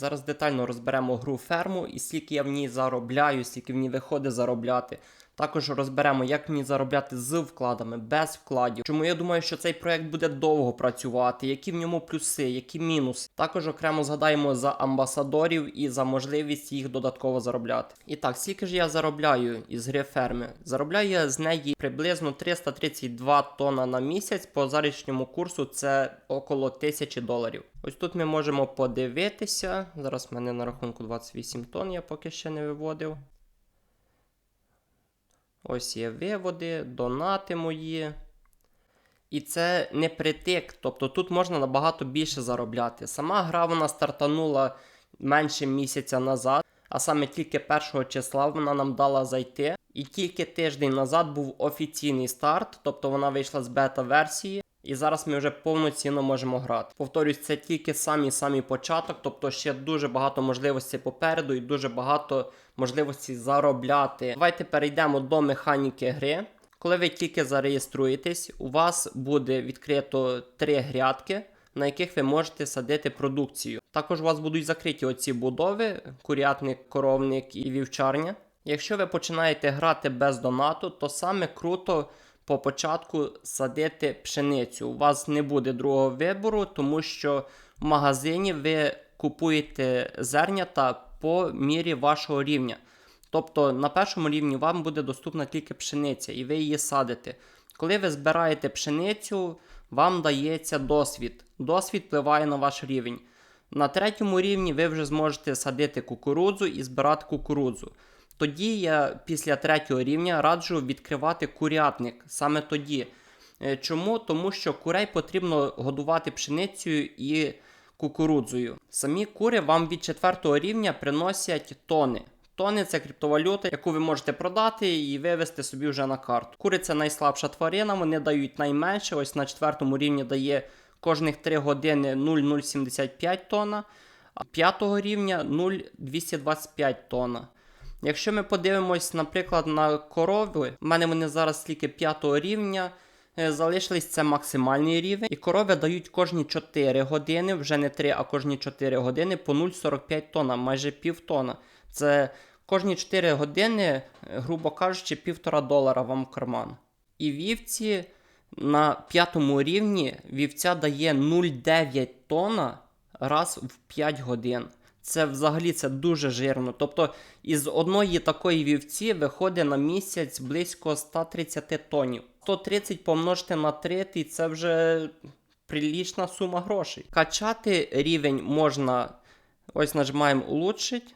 Зараз детально розберемо гру ферму і скільки я в ній заробляю, скільки в ній виходить заробляти. Також розберемо, як мені заробляти з вкладами, без вкладів. Чому я думаю, що цей проект буде довго працювати, які в ньому плюси, які мінуси. Також окремо згадаємо за амбасадорів і за можливість їх додатково заробляти. І так, скільки ж я заробляю із гри ферми? Заробляю я з неї приблизно 332 тонна на місяць. По зарічному курсу це около 1000 доларів. Ось тут ми можемо подивитися. Зараз в мене на рахунку 28 тонн, я поки ще не виводив. Ось є виводи, донати мої. І це не притик, тобто тут можна набагато більше заробляти. Сама гра вона стартанула менше місяця назад, а саме тільки 1 числа вона нам дала зайти. І тільки тиждень назад був офіційний старт, тобто вона вийшла з бета-версії. І зараз ми вже повноцінно можемо грати. Повторюсь, це тільки самі-самі початок, тобто ще дуже багато можливостей попереду і дуже багато можливостей заробляти. Давайте перейдемо до механіки гри. Коли ви тільки зареєструєтесь, у вас буде відкрито три грядки, на яких ви можете садити продукцію. Також у вас будуть закриті оці будови: курятник, коровник і вівчарня. Якщо ви починаєте грати без донату, то саме круто по початку садити пшеницю. У вас не буде другого вибору, тому що в магазині ви купуєте зернята по мірі вашого рівня. Тобто на першому рівні вам буде доступна тільки пшениця, і ви її садите. Коли ви збираєте пшеницю, вам дається досвід. Досвід впливає на ваш рівень. На третьому рівні ви вже зможете садити кукурудзу і збирати кукурудзу. Тоді я після третього рівня раджу відкривати курятник саме тоді. Е, Чому? Тому що курей потрібно годувати пшеницею і кукурудзою. Самі кури вам від четвертого рівня приносять тони. Тони це криптовалюта, яку ви можете продати і вивести собі вже на карту. Кури це найслабша тварина, вони дають найменше. Ось на четвертому рівні дає кожних 3 години 0,075 тонна, а п'ятого рівня 0,225 тонна. Якщо ми подивимось, наприклад, на корови, в мене вони зараз тільки 5 рівня. е, Залишились це максимальний рівень, і корови дають кожні 4 години, вже не 3, а кожні 4 години по 0,45 тонна, майже пів тонна. Це кожні 4 години, е, грубо кажучи, півтора долара вам в карман. І вівці на п'ятому рівні вівця дає 0,9 тонна раз в 5 годин. Це взагалі це дуже жирно. Тобто із одної такої вівці виходить на місяць близько 130 тонів. 130 помножити на 3, і це вже прилічна сума грошей. Качати рівень можна, ось нажимаємо улучшить.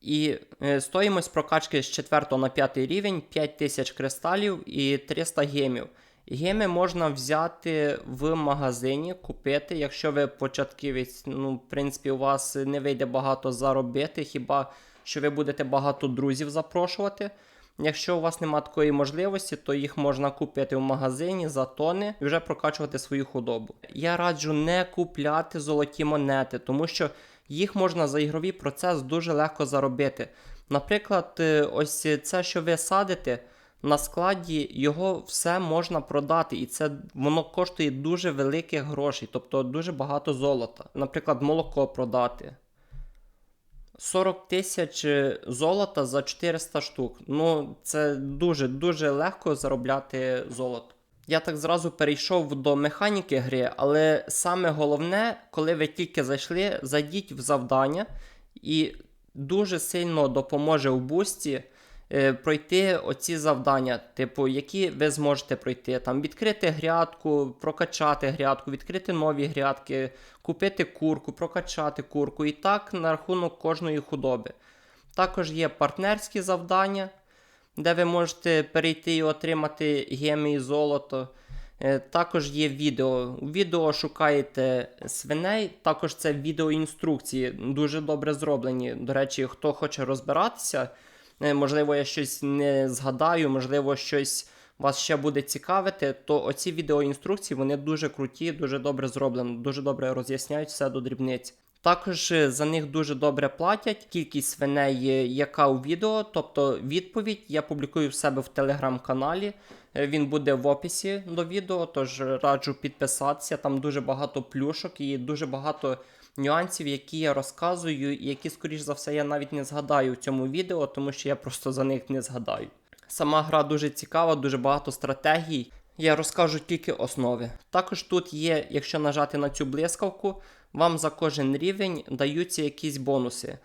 І е, стоїмость прокачки з 4 на 5 рівень 5000 кристалів і 300 гемів. Геми можна взяти в магазині, купити, якщо ви початківець, ну, в принципі, у вас не вийде багато заробити, хіба що ви будете багато друзів запрошувати. Якщо у вас немає такої можливості, то їх можна купити в магазині за тони і вже прокачувати свою худобу. Я раджу не купляти золоті монети, тому що їх можна за ігровий процес дуже легко заробити. Наприклад, е, ось це, що ви садите, на складі його все можна продати, і це воно коштує дуже великих грошей, тобто дуже багато золота. Наприклад, молоко продати. 40 тисяч золота за 400 штук. Ну, це дуже-дуже легко заробляти золото. Я так зразу перейшов до механіки гри, але саме головне, коли ви тільки зайшли, зайдіть в завдання і дуже сильно допоможе в бусті пройти оці завдання, типу, які ви зможете пройти. Там відкрити грядку, прокачати грядку, відкрити нові грядки, купити курку, прокачати курку. І так на рахунок кожної худоби. Також є партнерські завдання, де ви можете перейти і отримати геми і золото. Е, Також є відео. У відео шукаєте свиней, також це відеоінструкції, дуже добре зроблені. До речі, хто хоче розбиратися, е, можливо, я щось не згадаю, можливо, щось вас ще буде цікавити, то оці відеоінструкції вони дуже круті, дуже добре зроблені, дуже добре роз'ясняють все до дрібниць. Також е, за них дуже добре платять. Кількість свиней, е, яка у відео, тобто відповідь я публікую в себе в телеграм-каналі. Е, Він буде в описі до відео, тож раджу підписатися. Там дуже багато плюшок і дуже багато нюансів, які я розказую, і які, скоріш за все, я навіть не згадаю в цьому відео, тому що я просто за них не згадаю. Сама гра дуже цікава, дуже багато стратегій. Я розкажу тільки основи. Також тут є, якщо нажати на цю блискавку, вам за кожен рівень даються якісь бонуси.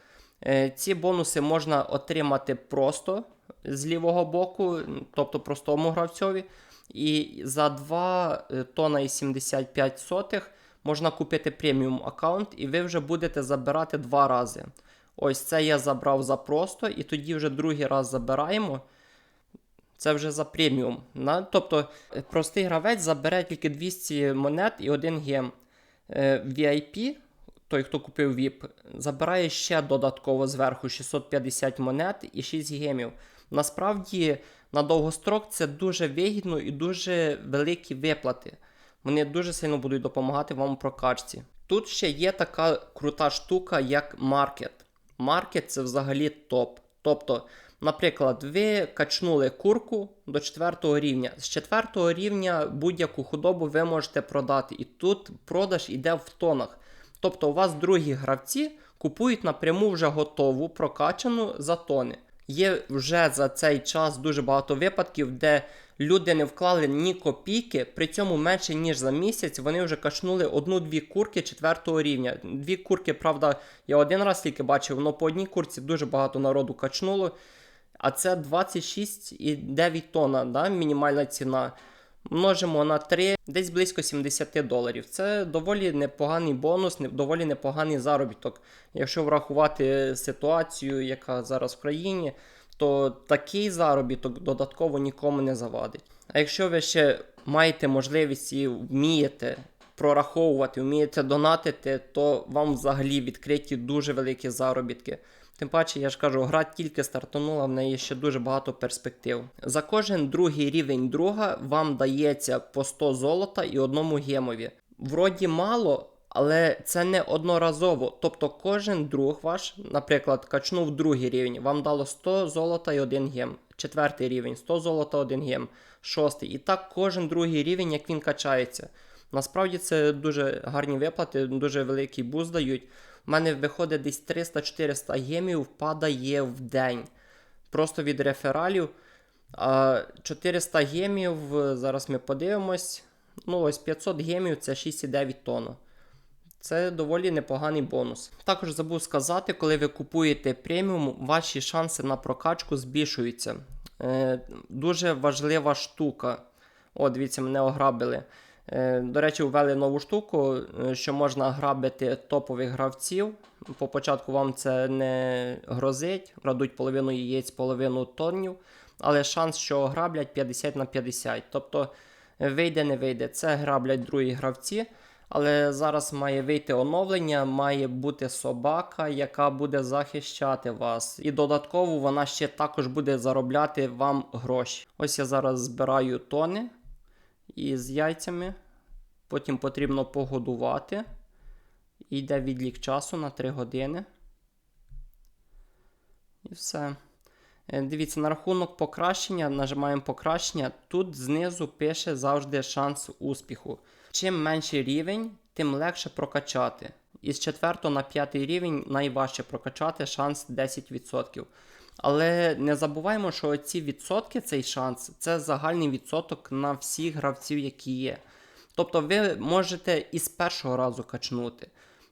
Е, Ці бонуси можна отримати просто з лівого боку, тобто простому гравцьові. І за 2 е, тона і 75 сотих можна купити преміум аккаунт, і ви вже будете забирати два рази. Ось це я забрав за просто, і тоді вже другий раз забираємо. Це вже за преміум. Тобто е, простий гравець забере тільки 200 монет і один гем. Е, VIP, той, хто купив VIP, забирає ще додатково зверху 650 монет і 6 гемів. Насправді, на довгострок це дуже вигідно і дуже великі виплати. Вони дуже сильно будуть допомагати вам у прокачці. Тут ще є така крута штука, як маркет. Маркет це взагалі топ. Тобто, наприклад, ви качнули курку до 4 рівня. З 4 рівня будь-яку худобу ви можете продати. І тут продаж іде в тонах. Тобто, у вас другі гравці купують напряму вже готову, прокачану за тони. Є вже за цей час дуже багато випадків, де люди не вклали ні копійки, при цьому менше ніж за місяць вони вже качнули одну-дві курки четвертого рівня. Дві курки, правда, я один раз тільки бачив, але по одній курці дуже багато народу качнуло. А це 26,9 тонна, да, мінімальна ціна. Множимо на 3, десь близько 70 доларів. Це доволі непоганий бонус, доволі непоганий заробіток. Якщо врахувати ситуацію, яка зараз в країні, то такий заробіток додатково нікому не завадить. А якщо ви ще маєте можливість і вмієте прораховувати, вмієте донатити, то вам взагалі відкриті дуже великі заробітки. Тим паче, я ж кажу, гра тільки стартанула, в неї ще дуже багато перспектив. За кожен другий рівень друга вам дається по 100 золота і одному гемові. Вроді мало, але це не одноразово. Тобто кожен друг ваш, наприклад, качнув другий рівень, вам дало 100 золота і один гем. Четвертий рівень, 100 золота, один гем, шостий. І так кожен другий рівень, як він качається. Насправді це дуже гарні виплати, дуже великий буст дають. У мене виходить десь 300-400 гемів падає в день. Просто від рефералів. 400 гемів, зараз ми подивимось. Ну, ось 500 гемів це 6,9 тонн. Це доволі непоганий бонус. Також забув сказати, коли ви купуєте преміум, ваші шанси на прокачку збільшуються. Е, дуже важлива штука. О, дивіться, мене ограбили. Е, До речі, ввели нову штуку, е, що можна грабити топових гравців. По початку вам це не грозить, крадуть половину яєць, половину тоннів, але шанс, що граблять 50 на 50. Тобто е, вийде, не вийде. Це граблять другі гравці. Але зараз має вийти оновлення, має бути собака, яка буде захищати вас. І додатково вона ще також буде заробляти вам гроші. Ось я зараз збираю тони із яйцями. Потім потрібно погодувати. І йде відлік часу на 3 години. І все. Е, Дивіться, на рахунок покращення, нажимаємо покращення. Тут знизу пише завжди шанс успіху. Чим менший рівень, тим легше прокачати. Із 4 на 5 рівень найважче прокачати шанс 10%. Але не забуваємо, що ці відсотки, цей шанс, це загальний відсоток на всіх гравців, які є. Тобто ви можете із першого разу качнути.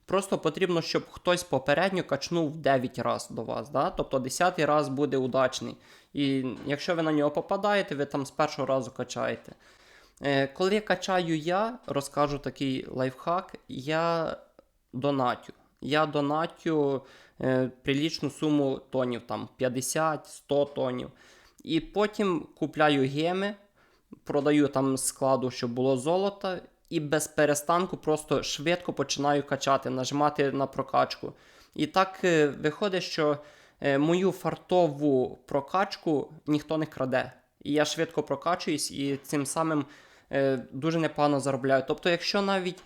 Просто потрібно, щоб хтось попередньо качнув 9 разів до вас. Да? Тобто 10 раз буде удачний. І якщо ви на нього попадаєте, ви там з першого разу качаєте. Е, Коли качаю я, розкажу такий лайфхак, я донатю. Я донатю е, прилічну суму тонів, там 50-100 тонів. І потім купляю геми, продаю там складу, щоб було золото, і без перестанку просто швидко починаю качати, нажимати на прокачку. І так е, виходить, що е, мою фартову прокачку ніхто не краде. І я швидко прокачуюсь і цим самим дуже непогано заробляю. Тобто, якщо навіть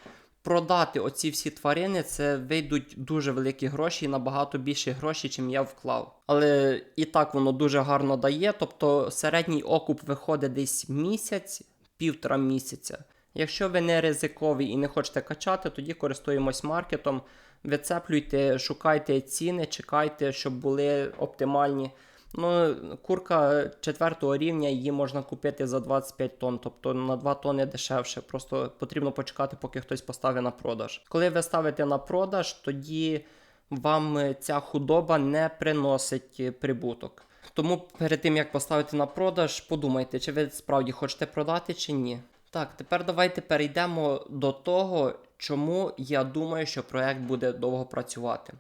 продати оці всі тварини, це вийдуть дуже великі гроші, і набагато більше грошей, чим я вклав. Але і так воно дуже гарно дає. Тобто середній окуп виходить десь місяць, півтора місяця. Якщо ви не ризикові і не хочете качати, тоді користуємось маркетом. Вицеплюйте, шукайте ціни, чекайте, щоб були оптимальні. Ну, курка четвертого рівня її можна купити за 25 тонн, тобто на 2 тонни дешевше. Просто потрібно почекати, поки хтось поставить на продаж. Коли ви ставите на продаж, тоді вам ця худоба не приносить прибуток. Тому перед тим як поставити на продаж, подумайте, чи ви справді хочете продати чи ні. Так, тепер давайте перейдемо до того, чому я думаю, що проект буде довго працювати.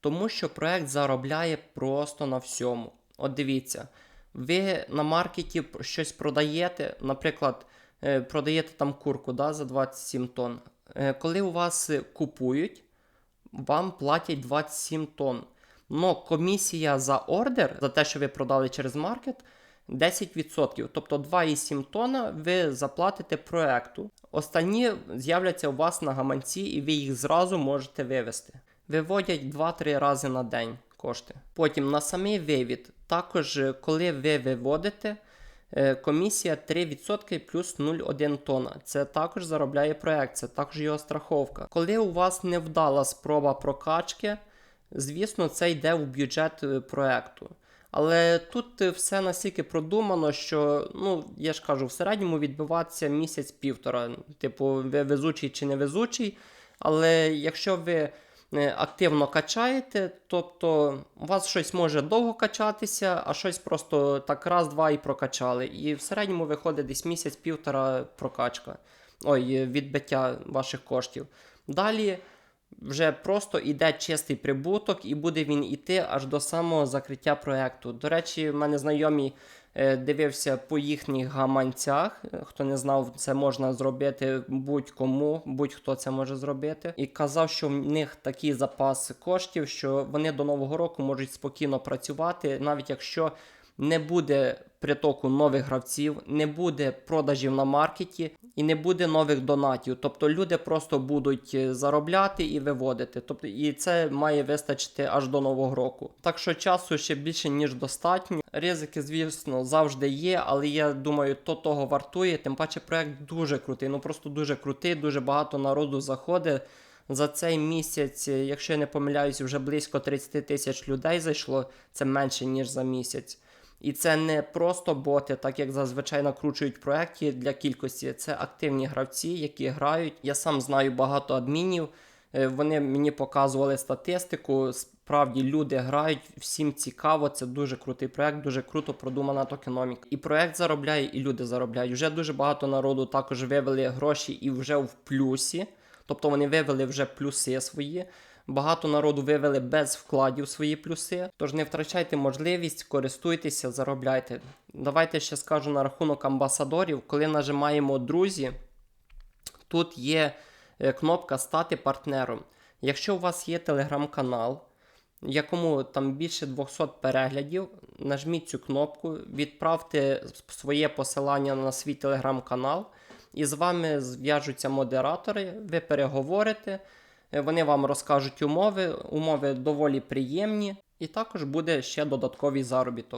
Тому що проект заробляє просто на всьому. От дивіться, ви на маркеті щось продаєте, наприклад, е, продаєте там курку да, за 27 тонн. Е, Коли у вас е, купують, вам платять 27 тонн. Но комісія за ордер, за те, що ви продали через маркет, 10%. Тобто 2,7 тонна ви заплатите проекту. Останні з'являться у вас на гаманці, і ви їх зразу можете вивести. Виводять 2-3 рази на день кошти. Потім на самий вивід, також е, коли ви виводите, е, комісія 3% плюс 0,1 тонна. Це також заробляє проект, це також його страховка. Коли у вас невдала спроба прокачки, звісно, це йде в бюджет е, проекту. Але тут все настільки продумано, що, ну, я ж кажу, в середньому відбиватися місяць-півтора. Типу, ви везучий чи не везучий. Але якщо ви активно качаєте, тобто у вас щось може довго качатися, а щось просто так раз-два і прокачали. І в середньому виходить десь місяць-півтора прокачка. Ой, е, відбиття ваших коштів. Далі вже просто йде чистий прибуток, і буде він іти аж до самого закриття проекту. До речі, в мене знайомі е, дивився по їхніх гаманцях. Е, Хто не знав, це можна зробити будь-кому, будь-хто це може зробити. І казав, що в них такий запас коштів, що вони до нового року можуть спокійно працювати, навіть якщо не буде притоку нових гравців, не буде продажів на маркеті і не буде нових донатів. Тобто люди просто будуть е, заробляти і виводити. Тобто, і це має вистачити аж до нового року. Так що часу ще більше ніж достатньо. Ризики, звісно, завжди є, але я думаю, то того вартує. Тим паче проект дуже крутий. Ну просто дуже крутий, дуже багато народу заходить. За цей місяць, е, якщо я не помиляюсь, вже близько 30 тисяч людей зайшло. Це менше ніж за місяць. І це не просто боти, так як зазвичай накручують проекти для кількості. Це активні гравці, які грають. Я сам знаю багато адмінів. е, Вони мені показували статистику. Справді люди грають, всім цікаво. Це дуже крутий проект, дуже круто продумана токеноміка. І проект заробляє, і люди заробляють. Вже дуже багато народу також вивели гроші і вже в плюсі. Тобто вони вивели вже плюси свої. Багато народу вивели без вкладів свої плюси. Тож не втрачайте можливість, користуйтеся, заробляйте. Давайте ще скажу на рахунок амбасадорів. Коли нажимаємо друзі, тут є е, кнопка Стати партнером. Якщо у вас є телеграм-канал, якому там більше 200 переглядів, нажміть цю кнопку, відправте своє посилання на свій телеграм-канал, і з вами зв'яжуться модератори, ви переговорите. Е, Вони вам розкажуть умови. Умови доволі приємні, і також буде ще додатковий заробіток.